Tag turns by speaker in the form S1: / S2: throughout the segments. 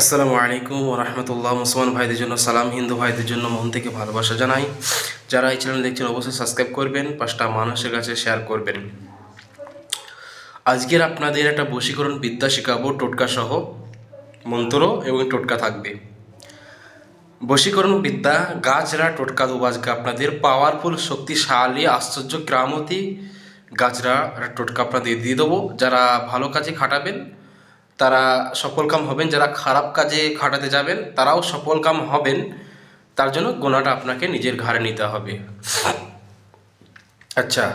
S1: আসসালামু আলাইকুম রহমতুল্লাহ। মুসলমান ভাইদের জন্য সালাম, হিন্দু ভাইদের জন্য মন থেকে ভালোবাসা জানাই। যারা এই চ্যানেল দেখছেন, অবশ্যই সাবস্ক্রাইব করবেন, পাঁচটা মানুষের কাছে শেয়ার করবেন। আজকের আপনাদের একটা বশীকরণ বিদ্যা শেখাবো, টোটকা সহ, মন্ত্র এবং টোটকা থাকবে। বশীকরণ বিদ্যা, গাছরা, টোটকা দেবো আজকে আপনাদের পাওয়ারফুল শক্তিশালী, আশ্চর্য গ্রামতি গাছরা, টোটকা আপনাদের দিয়ে দেবো। যারা ভালো কাজে খাটাবেন তারা সফলকাম হবেন, যারা খারাপ কাজে খাটাতে যাবেন, তারাও সফলকাম হবেন। তার জন্য গোনাটা আপনাকে নিজের ঘাড়ে নিতে হবে। আচ্ছা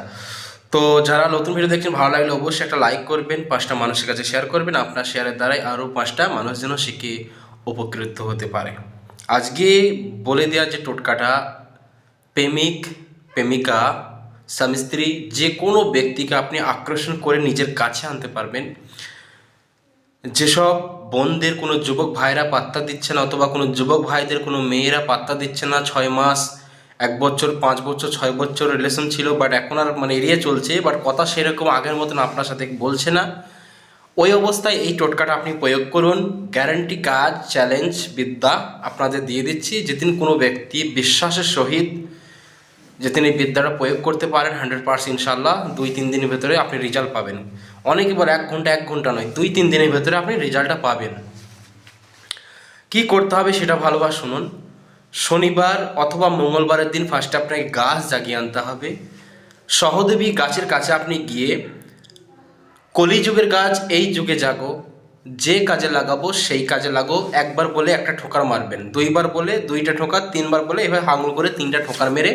S1: তো যারা নতুন ভিডিও দেখছেন, ভালো লাগলে অবশ্যই একটা লাইক করবেন, পাঁচটা মানুষের কাছে শেয়ার করবেন, আপনার শেয়ারের দ্বারাই আরও পাঁচটা মানুষ যেন শিখে উপকৃত হতে পারে। আজকে বলে দেওয়া যে টোটকাটা, প্রেমিক, প্রেমিকা, স্বামী, স্ত্রী, যে কোনো ব্যক্তিকে আপনি আকর্ষণ করে নিজের কাছে আনতে পারবেন। যেসব বোনদের কোনো যুবক ভাইরা পাত্তা দিচ্ছে না অথবা কোনো যুবক ভাইদের কোনো মেয়েরা পাত্তা দিচ্ছে না, ছয় মাস, এক বছর, পাঁচ বছর, ছয় বছর রিলেশন ছিল বাট এখন আর মানে এড়িয়ে চলছে বাট কথা সেরকম আগের মতন আপনার সাথে বলছে না। ওই অবস্থায় এই টোটকাটা আপনি প্রয়োগ করুন। গ্যারান্টি কাজ চ্যালেঞ্জ বিদ্যা আপনাদের দিয়ে দিচ্ছি। যেদিন কোনো ব্যক্তি বিশ্বাসের সহিত যে তিনি বিদ্যাটা প্রয়োগ করতে পারেন হান্ড্রেড পার্সেন্ট ইনশাল্লাহ দুই তিন দিনের ভেতরে আপনি রেজাল্ট পাবেন। অনেকে বলে এক ঘণ্টা এক ঘণ্টা নয়, দুই তিন দিনের ভেতরে আপনি রেজাল্টটা পাবেন। কি করতে হবে সেটা ভালোভাবে শুনুন। শনিবার অথবা মঙ্গলবারের দিন ফার্স্টে আপনাকে গাছ জাগিয়ে আনতে হবে। সহদেবী গাছের কাছে আপনি গিয়ে, কলিযুগের গাছ এই যুগে জাগো, যে কাজে লাগাবো সেই কাজে লাগো একবার বলে একটা ঠোকার মারবেন। দুইবার বলে দুইটা ঠোকার, তিনবার বলে এভাবে হাঙুল করে তিনটা ঠোকার মেরে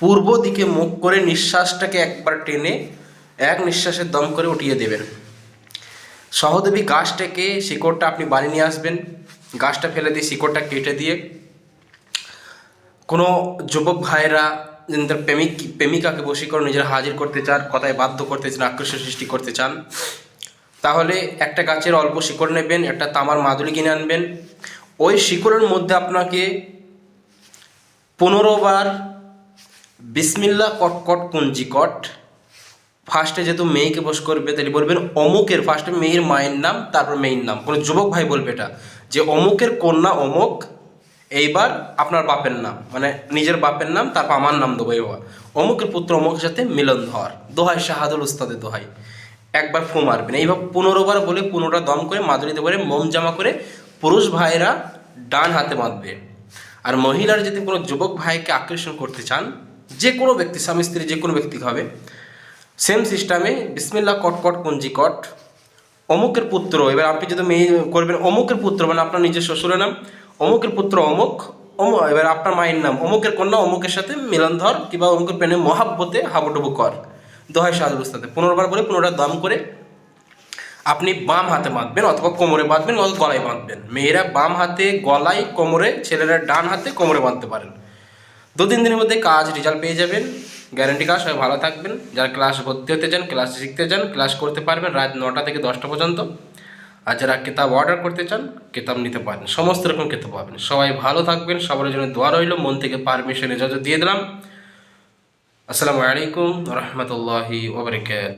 S1: পূর্ব দিকে মুখ করে নিঃশ্বাসটাকে একবার টেনে এক নিঃশ্বাসের দম করে উঠিয়ে দেবেন। সহদেবী গাছটাকে, শিকড়টা আপনি বাড়ি নিয়ে আসবেন। গাছটা ফেলে দিয়ে শিকড়টা কেটে দিয়ে কোনো যুবক ভাইয়েরা, যাদের প্রেমিক, প্রেমিকাকে বশীকরণ নিজের হাজির করতে চান, কথায় বাধ্য করতে চান আকর্ষণ সৃষ্টি করতে চান, তাহলে একটা গাছের অল্প শিকড় নেবেন, একটা তামার মাদুরি কিনে আনবেন। ওই শিকড়ের মধ্যে আপনাকে পনেরো বার বিসমিল্লা কটকট কুঞ্জিকট ফার্স্টে যেহেতু মেয়েকে বস করবে, তাহলে বলবেন অমুকের। ফার্স্টে মেয়ের মায়ের নাম, তারপর মেয়ের নাম। কোনো যুবক ভাই বলবে এটা, যে অমুকের কন্যা অমুক, এইবার আপনার বাপের নাম মানে নিজের বাপের নাম, তারপর আমার নাম দেবো এবার অমুকের পুত্র অমুকের সাথে মিলন ধর দোহাই শাহাদুল উস্তাদের দোহাই। একবার ফু মারবেন। এইভাবে পনেরো বার বলে পনেরোটা দম করে, মাদুরিতে করে মোম জামা করে পুরুষ ভাইয়েরা ডান হাতে বাঁধবে আর মহিলার যদি কোনো যুবক ভাইকে আকর্ষণ করতে চান যে কোনো ব্যক্তি, স্বামী, স্ত্রী যে কোনো ব্যক্তি হবে সেম সিস্টেমে বিসমিল্লা কটকট কঞ্জিকট অমুকের পুত্র, এবার আপনি যদি মেয়ে করবেন অমুকের পুত্র মানে আপনার নিজের শ্বশুরের নাম, অমুকের পুত্র অমুক, অমু, এবার আপনার মায়ের নাম, অমুকের কন্যা অমুকের সাথে মিলন ধর, কিংবা অমুকের প্রেমে মহাব্বতে হাবুডুবু কর। সাহায্য বুঝতে পনেরোবার বলে পনেরোটা দম করে আপনি বাম হাতে বাঁধবেন অথবা কোমরে বাঁধবেন অথবা গলায় বাঁধবেন। মেয়েরা বাম হাতে গলায়, কোমরে, ছেলেরা ডান হাতে কোমরে বাঁধতে পারেন। দু তিন দিনের মধ্যে কাজ রেজাল্ট পেয়ে যাবেন। গ্যারেন্টি কাজ সবাই ভালো থাকবেন। যারা ক্লাস ভর্তি হতে চান ক্লাস শিখতে চান ক্লাস করতে পারবেন রাত নটা থেকে দশটা পর্যন্ত। আর যারা কিতাব অর্ডার করতে চান, কেতাব নিতে পারেন সমস্ত রকম কিতাব পাবেন। সবাই ভালো থাকবেন। সবার জন্য দোয়া রইল। মন থেকে পারমিশন এজাজত দিয়ে দিলাম। আসসালামু আলাইকুম রহমতুল্লাহি ওবরাকাত